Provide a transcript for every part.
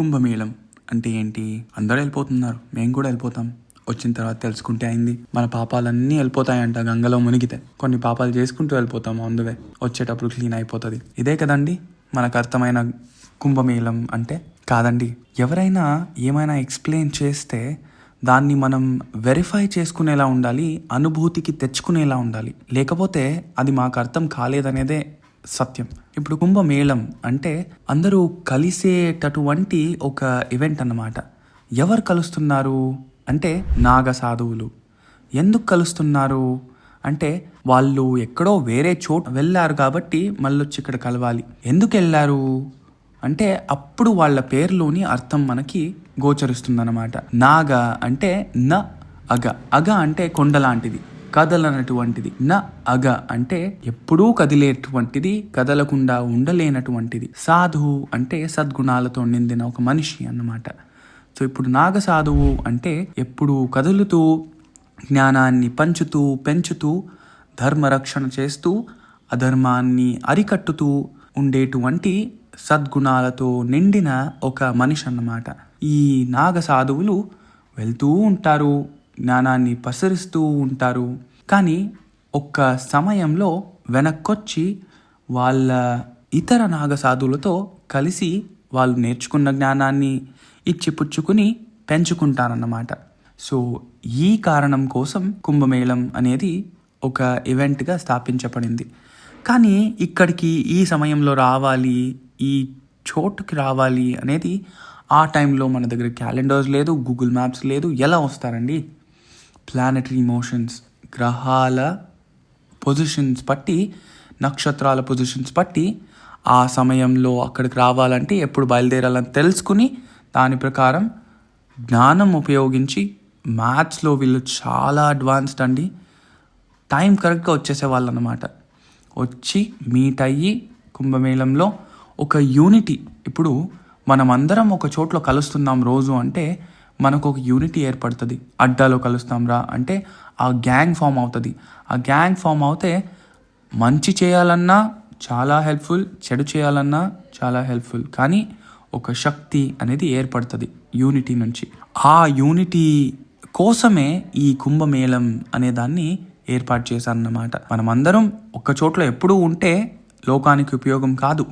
కుంభమేళం అంటే ఏంటి? అందరూ వెళ్ళిపోతున్నారు. మేము కూడా వెళ్ళిపోతాం. వచ్చిన తర్వాత తెలుసుకుంటే అయింది. మన పాపాలన్నీ వెళ్ళిపోతాయంట. గంగలో మునిగితే. కొన్ని పాపాలు చేసుకుంటూ వెళ్ళిపోతాం అందువే వచ్చేటప్పుడు క్లీన్ అయిపోతుంది. ఇదే కదండి మనకు అర్థమైన కుంభమేళం అంటే? కాదండి. ఎవరైనా ఏమైనా ఎక్స్ప్లెయిన్ చేస్తే దాన్ని మనం వెరిఫై చేసుకునేలా ఉండాలి అనుభూతికి తెచ్చుకునేలా ఉండాలి. లేకపోతే అది మాకు అర్థం కాలేదనేదే సత్యం. ఇప్పుడు కుంభమేళం అంటే అందరూ కలిసేటటువంటి ఒక ఈవెంట్ అన్నమాట. ఎవరు కలుస్తున్నారు? అంటే నాగ సాధువులు. ఎందుకు కలుస్తున్నారు? అంటే వాళ్ళు ఎక్కడో వేరే చోట వెళ్ళారు కాబట్టి మళ్ళొచ్చి ఇక్కడ కలవాలి. ఎందుకు వెళ్ళారు? అంటే అప్పుడు వాళ్ళ పేరులోని అర్థం మనకి గోచరిస్తుందన్నమాట. నాగ అంటే న అగ. అగ అంటే కొండ లాంటిది. కదలనటువంటిది. న అగ అంటే ఎప్పుడూ కదిలేటువంటిది కదలకుండా ఉండలేనటువంటిది. సాధువు అంటే సద్గుణాలతో నిందిన ఒక మనిషి అన్నమాట. సో ఇప్పుడు నాగ సాధువు అంటే ఎప్పుడు కదులుతూ జ్ఞానాన్ని పంచుతూ పెంచుతూ ధర్మరక్షణ చేస్తూ అధర్మాన్ని అరికట్టుతూ ఉండేటువంటి సద్గుణాలతో నిండిన ఒక మనిషి అన్నమాట. ఈ నాగ సాధువులు వెళ్తూ ఉంటారు. జ్ఞానాన్ని పసరిస్తూ ఉంటారు. కానీ ఒక్క సమయంలో వెనక్కొచ్చి వాళ్ళ ఇతర నాగసాధులతో కలిసి వాళ్ళు నేర్చుకున్న జ్ఞానాన్ని ఇచ్చి పుచ్చుకుని పెంచుకుంటారన్నమాట. సో ఈ కారణం కోసం కుంభమేళం అనేది ఒక ఈవెంట్గా స్థాపించబడింది. కానీ ఇక్కడికి ఈ సమయంలో రావాలి ఈ చోటుకి రావాలి అనేది ఆ టైంలో మన దగ్గర క్యాలెండర్స్ లేదు గూగుల్ మ్యాప్స్ లేదు ఎలా వస్తారండి? ప్లానటరీ మోషన్స్ గ్రహాల పొజిషన్స్ బట్టి నక్షత్రాల పొజిషన్స్ బట్టి ఆ సమయంలో అక్కడికి రావాలంటే ఎప్పుడు బయలుదేరాలని తెలుసుకుని దాని ప్రకారం జ్ఞానం ఉపయోగించి మ్యాథ్స్లో వీళ్ళు చాలా అడ్వాన్స్డ్ అండి. టైం కరెక్ట్గా వచ్చేసే వాళ్ళు అనమాట వచ్చి మీట్ అయ్యి కుంభమేళంలో ఒక యూనిటీ ఇప్పుడు మనం అందరం ఒక చోట్ల కలుస్తున్నాం రోజు అంటే మనకు ఒక యూనిటీ ఏర్పడుతుంది. అడ్డాలో కలుస్తాం రా అంటే ఆ గ్యాంగ్ ఫామ్ అవుతుంది. ఆ గ్యాంగ్ ఫామ్ అవుతే మంచి చేయాలన్నా చాలా హెల్ప్ఫుల్ చెడు చేయాలన్నా చాలా హెల్ప్ఫుల్ కానీ ఒక శక్తి అనేది ఏర్పడుతుంది యూనిటీ నుంచి. ఆ యూనిటీ కోసమే ఈ కుంభమేళం అనే దాన్ని ఏర్పాటు చేశారన్నమాట. మనమందరం ఒక్క చోట్ల ఎప్పుడూ ఉంటే లోకానికి ఉపయోగం కాదు.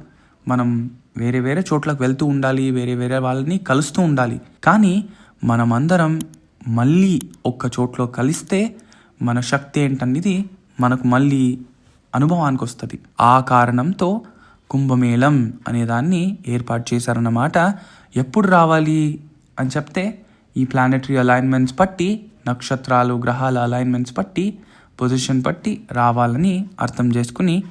మనం వేరే వేరే చోట్లకు వెళ్తూ ఉండాలి వేరే వేరే వాళ్ళని కలుస్తూ ఉండాలి. కానీ మనమందరం మళ్ళీ ఒక్క చోట్లో కలిస్తే మన శక్తి ఏంటనేది మనకు మళ్ళీ అనుభవానికి వస్తుంది ఆ కారణంతో కుంభమేళం అనే దాన్ని ఏర్పాటు చేశారన్నమాట. ఎప్పుడు రావాలి అని చెప్తే ఈ ప్లానటరీ అలైన్మెంట్స్ బట్టి నక్షత్రాలు గ్రహాల అలైన్మెంట్స్ బట్టి పొజిషన్ బట్టి రావాలని అర్థం చేసుకుని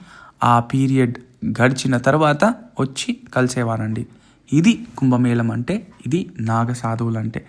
ఆ పీరియడ్ గడిచిన తర్వాత వచ్చి కలిసేవారండి. ఇది కుంభమేళం అంటే ఇది నాగ సాధువులు అంటే